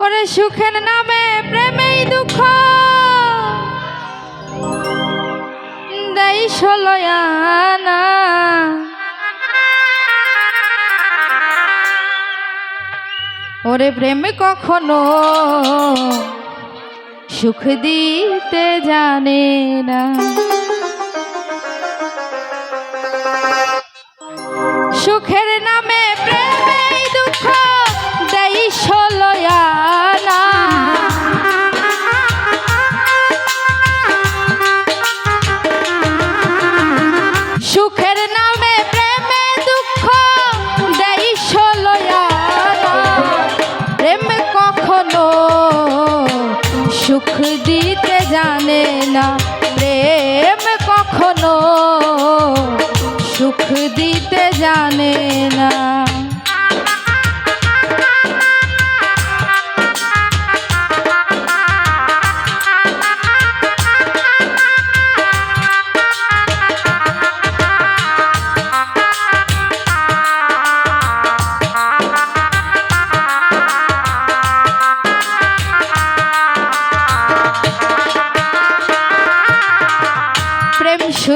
ওরে সুখের নামে প্রেমেই দুঃখ। দেই ষোলয়ানা ওরে প্রেমে কখনো সুখ দিতে জানে না।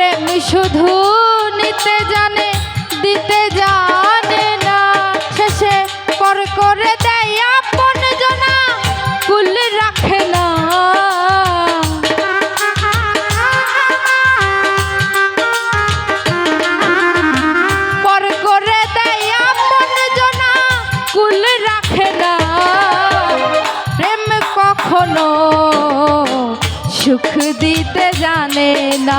প্রেম শুধু নিতে জানে, দিতে জানে না। শেষে পর করে দেয় আপন জনা কুল রাখে না। পর করে দেয় রাখে না। প্রেম কখনো সুখ দিতে জানে না।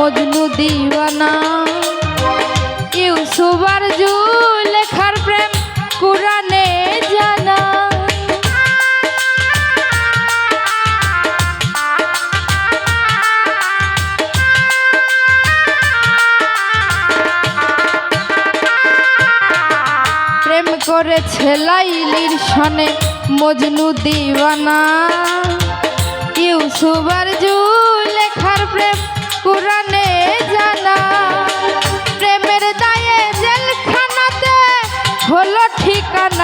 মজনু দিওয়ানা। ইউসুবার লেখার প্রেম কুরানে জানা। প্রেম করেছে লাইলির সনে মজনু দিওয়ানা। ইউসুবার লেখার প্রেম কোরআনে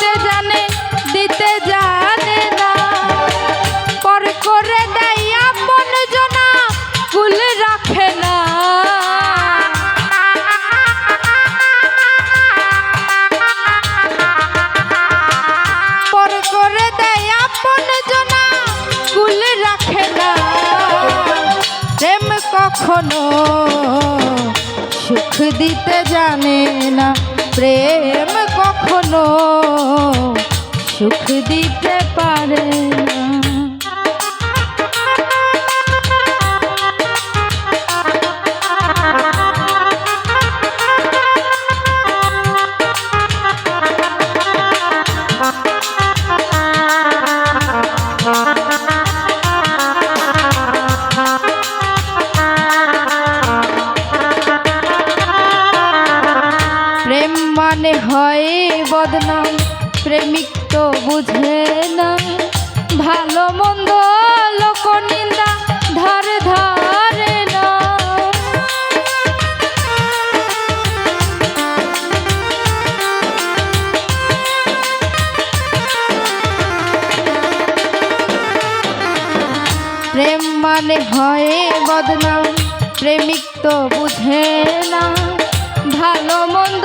নিতে জানে, দিতে জানে না। পর করে দেয় আপন জনা ফুল রাখে না। পর করে দেয় আপন জনা ফুল রাখে না। প্রেম কখনো সুখ দিতে জানে না, প্রেম কখনো সুখ দিতে পারে না। ভালো মন্দ লোক নিন্দা, ধারে ধারে না। প্রেম মানে হয় বদনাম, প্রেমিক তো বুঝে না। ভালো মন্দ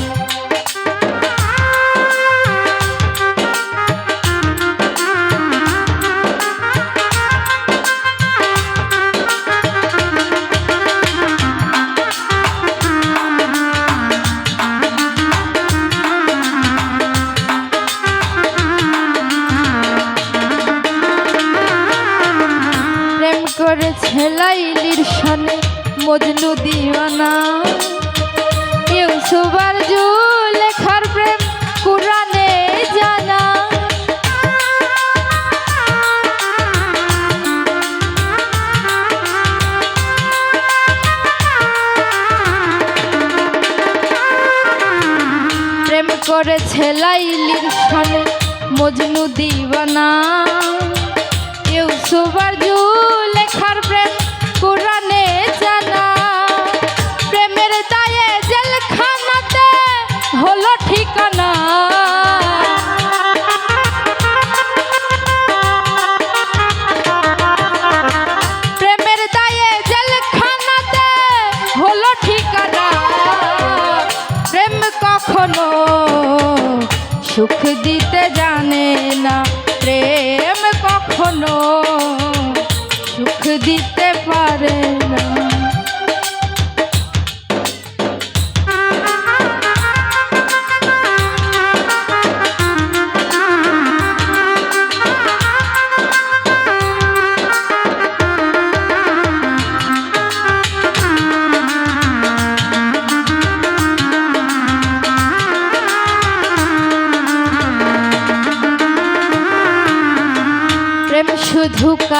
করেছে লাইলির সনে মজনু দিওয়ানা। ইউসুফ আর লেখার প্রেম কুরানে জানা। প্রেম করেছে লাইলির সনে মজনু দিওয়ানা। ইউসুফ আর হলো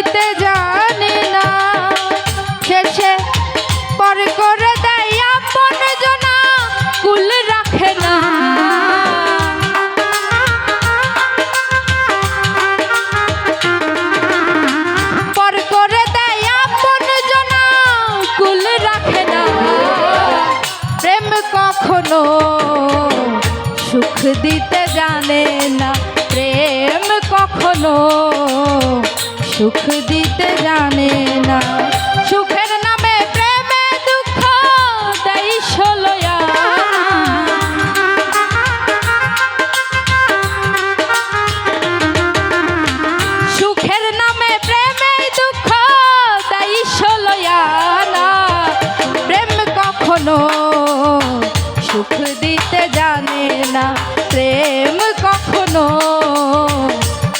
দিতে জানে না। শেষে পর করে দেয় আপন জনা, কুল রাখে না। পর করে দেয় আপন জনা, কুল রাখে না। সুখ দিতে জানে না। প্রেম কখনো সুখ দিতে জানে না। সুখের নামে প্রেমে দুঃখ দেয় ষোলয়া। সুখের নামে প্রেমে দুঃখ দেয় ষোলয়া না। প্রেম কখনো সুখ দিতে জানে না। প্রেম কখনো